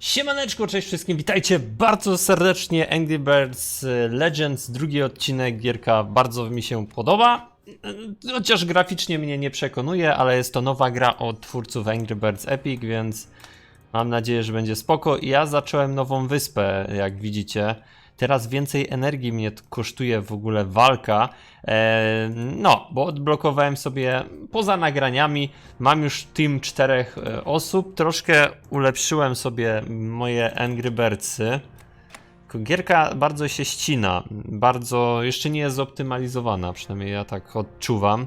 Siemaneczko, cześć wszystkim, witajcie bardzo serdecznie Angry Birds Legends, drugi odcinek, gierka bardzo mi się podoba, chociaż graficznie mnie nie przekonuje, ale jest to nowa gra od twórców Angry Birds Epic, więc mam nadzieję, że będzie spoko. Ja zacząłem nową wyspę, jak widzicie, teraz więcej energii mnie kosztuje w ogóle walka, e, no, bo odblokowałem sobie poza nagraniami, mam już team czterech e, osób, troszkę ulepszyłem sobie moje Angry Birdsy. Gierka bardzo się ścina, bardzo jeszcze nie jest zoptymalizowana, przynajmniej ja tak odczuwam.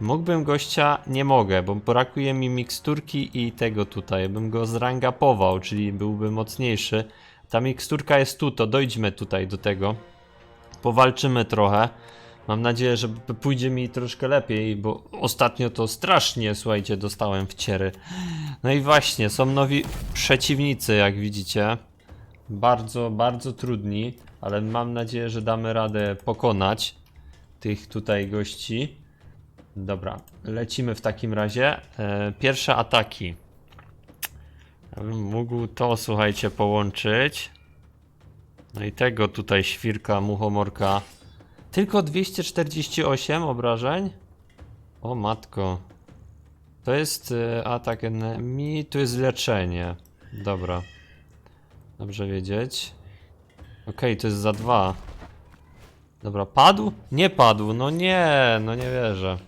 Mógłbym gościa, nie mogę, bo brakuje mi miksturki i tego tutaj, bym go zrangapował, czyli byłby mocniejszy. Ta miksturka jest tu, to dojdźmy tutaj do tego. Powalczymy trochę. Mam nadzieję, że pójdzie mi troszkę lepiej, bo ostatnio to strasznie, słuchajcie, dostałem wciery. No i właśnie, są nowi przeciwnicy, jak widzicie. Bardzo, bardzo trudni, ale mam nadzieję, że damy radę pokonać tych tutaj gości. Dobra, lecimy w takim razie. E, pierwsze ataki. Ja mógł to, słuchajcie, połączyć. No i tego tutaj świrka, muchomorka. Tylko 248 obrażeń? O matko. To jest e, atak enemy, to jest leczenie. Dobra. Dobrze wiedzieć. Okej, to jest za dwa. Dobra, padł? Nie padł, no nie, no nie wierzę.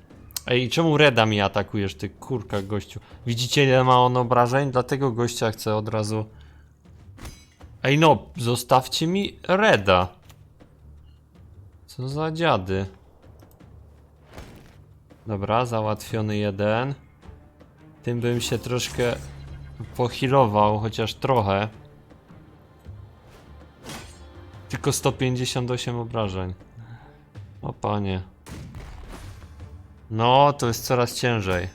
Ej, czemu Reda mi atakujesz, ty kurka gościu? Widzicie ile ma on obrażeń? Dlatego gościa chcę od razu... Ej no, zostawcie mi Reda. Co za dziady. Dobra, załatwiony jeden. Tym bym się troszkę pochilował, chociaż trochę. Tylko 158 obrażeń. O panie. No, to jest coraz ciężej.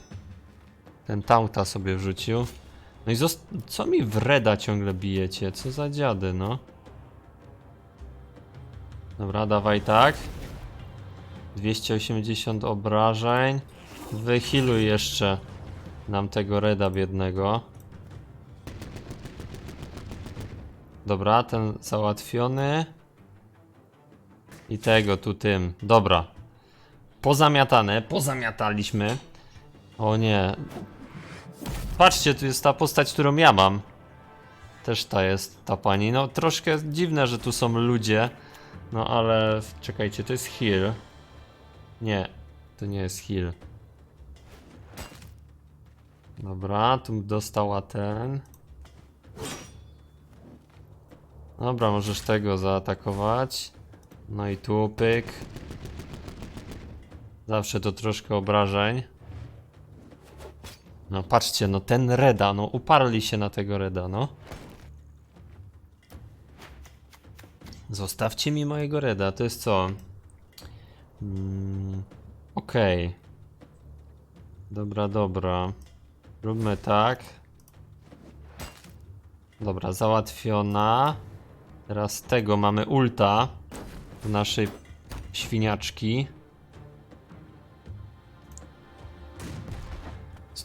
Ten tauta sobie wrzucił. No i co mi w Reda ciągle bijecie? Co za dziady, no. Dobra, dawaj tak. 280 obrażeń. Wychiluj jeszcze nam tego Reda biednego. Dobra, ten załatwiony. I tego tu tym. Dobra. Pozamiatane, pozamiataliśmy. O nie. Patrzcie, tu jest ta postać, którą ja mam. Też ta jest, ta pani. No troszkę dziwne, że tu są ludzie. No ale czekajcie, to jest heal. Nie, to nie jest heal. Dobra, tu dostała ten. Dobra, możesz tego zaatakować. No i tu pyk. Zawsze to troszkę obrażeń. No patrzcie, no ten Reda, no uparli się na tego Reda, no. Zostawcie mi mojego Reda, to jest co? Mm, Okej. Dobra, dobra. Róbmy tak. Dobra, załatwiona. Teraz tego mamy ulta w naszej świniaczki.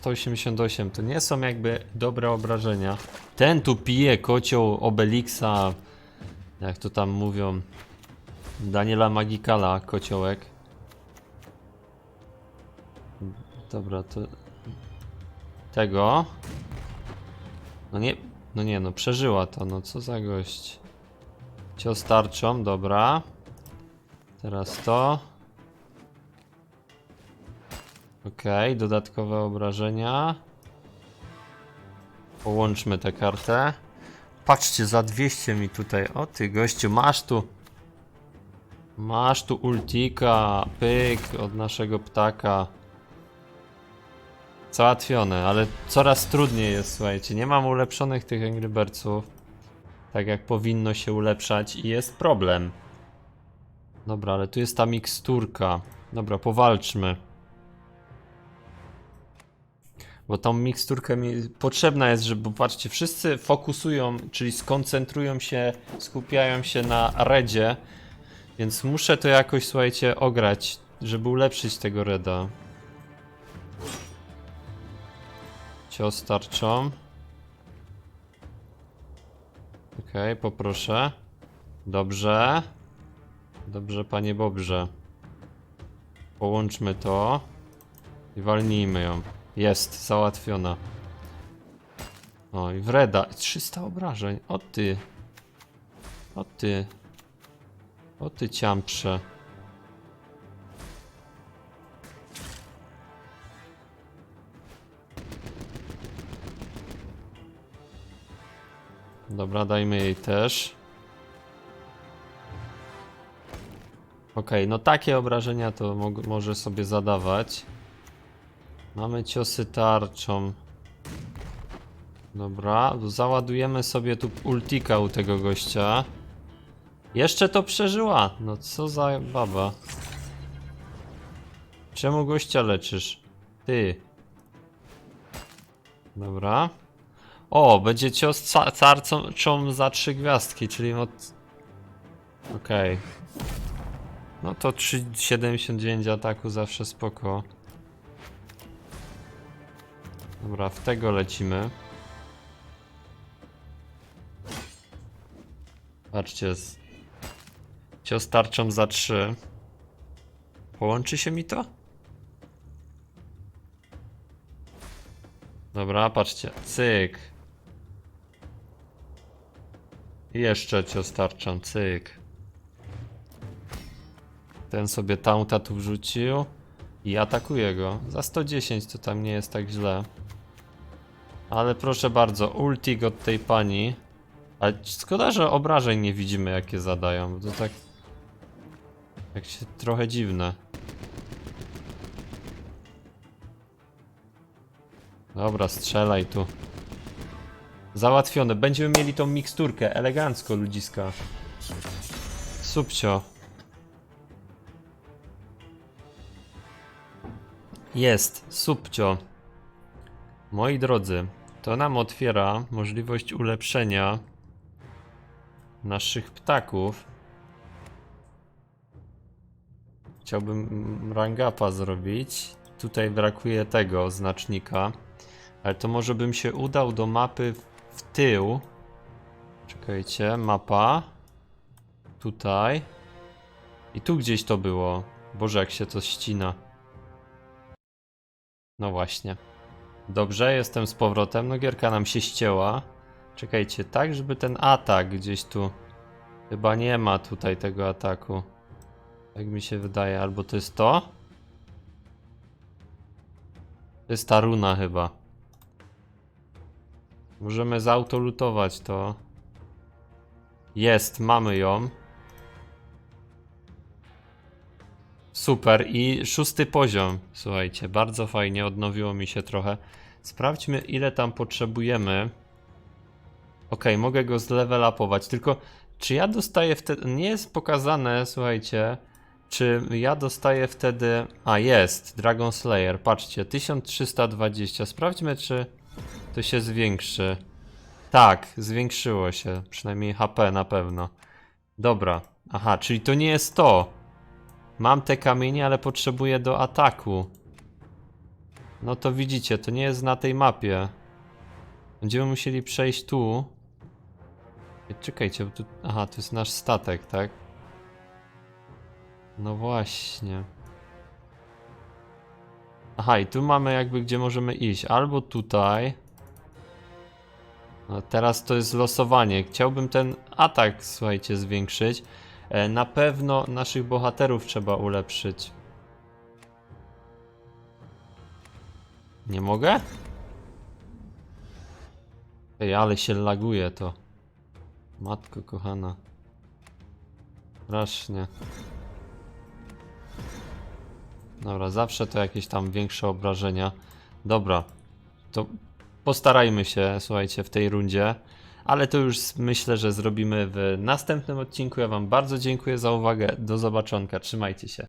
188 to nie są jakby dobre obrażenia. Ten tu pije kocioł Obelixa, jak to tam mówią. Daniela Magikala, kociołek. Dobra, to tego. No nie, no nie, no przeżyła to, no co za gość. Cios tarczą, dobra. Teraz to. Okej, dodatkowe obrażenia. Połączmy tę kartę. Patrzcie, za 200 mi tutaj. O ty gościu, masz tu. Masz tu ultika, pyk od naszego ptaka. Załatwione, ale coraz trudniej jest, słuchajcie. Nie mam ulepszonych tych Angry Birdsów. Tak jak powinno się ulepszać i jest problem. Dobra, ale tu jest ta miksturka. Dobra, powalczmy. Bo tą miksturkę mi potrzebna jest, żeby, patrzcie, wszyscy fokusują, czyli skoncentrują się, skupiają się na redzie, więc muszę to jakoś, słuchajcie, ograć, żeby ulepszyć tego reda. Cios tarczą. Okej, poproszę. Dobrze. Dobrze, panie Bobrze. Połączmy to i walnijmy ją. Jest, załatwiona. O, i wreda. 300 obrażeń. O ty. O ty. O ty ciamprze. Dobra, dajmy jej też. Okej, no takie obrażenia to może sobie zadawać. Mamy ciosy tarczą. Dobra, załadujemy sobie tu ultika u tego gościa. Jeszcze to przeżyła. No co za baba. Czemu gościa leczysz? Ty. Dobra. O, będzie cios ca carczą za trzy gwiazdki, czyli od... Okej. No to 3,79 ataku zawsze spoko. Dobra, w tego lecimy. Patrzcie, z... cios tarczą za 3. Połączy się mi to? Dobra, patrzcie, cyk. I jeszcze cios tarczą, cyk. Ten sobie taunta tu wrzucił i atakuje go. Za 110 to tam nie jest tak źle. Ale proszę bardzo, ultik od tej pani. Ale szkoda, że obrażeń nie widzimy jakie zadają, bo to tak... Jak się trochę dziwne. Dobra, strzelaj tu. Załatwione. Będziemy mieli tą miksturkę. Elegancko, ludziska. Subcio. Jest, subcio. Moi drodzy, to nam otwiera możliwość ulepszenia naszych ptaków. Chciałbym rangapa zrobić. Tutaj brakuje tego znacznika. Ale to może bym się udał do mapy w tył. Czekajcie, mapa. Tutaj. I tu gdzieś to było. Boże, jak się to ścina. No właśnie. Dobrze, jestem z powrotem. No gierka nam się ścięła. Czekajcie, tak żeby ten atak gdzieś tu... Chyba nie ma tutaj tego ataku. Jak mi się wydaje, albo to jest to? To jest ta runa chyba. Możemy zautolutować to. Jest, mamy ją. Super i szósty poziom. Słuchajcie, bardzo fajnie, odnowiło mi się trochę. Sprawdźmy ile tam potrzebujemy. Ok, mogę go zlevel upować, tylko czy ja dostaję wtedy... Nie jest pokazane, słuchajcie, czy ja dostaję wtedy... A, jest, Dragon Slayer, patrzcie, 1320. Sprawdźmy, czy to się zwiększy. Tak, zwiększyło się, przynajmniej HP na pewno. Dobra, aha, czyli to nie jest to. Mam te kamienie, ale potrzebuję do ataku. No to widzicie, to nie jest na tej mapie. Będziemy musieli przejść tu. Czekajcie, bo tu... Aha, to jest nasz statek, tak? No właśnie. Aha, i tu mamy jakby gdzie możemy iść. Albo tutaj. No teraz to jest losowanie. Chciałbym ten atak, słuchajcie, zwiększyć. E, Na pewno naszych bohaterów trzeba ulepszyć. Nie mogę? Ej, ale się laguje to. Matko kochana. Strasznie. Dobra, zawsze to jakieś tam większe obrażenia. Dobra, to postarajmy się, słuchajcie, w tej rundzie. Ale to już myślę, że zrobimy w następnym odcinku. Ja Wam bardzo dziękuję za uwagę. Do zobaczonka. Trzymajcie się.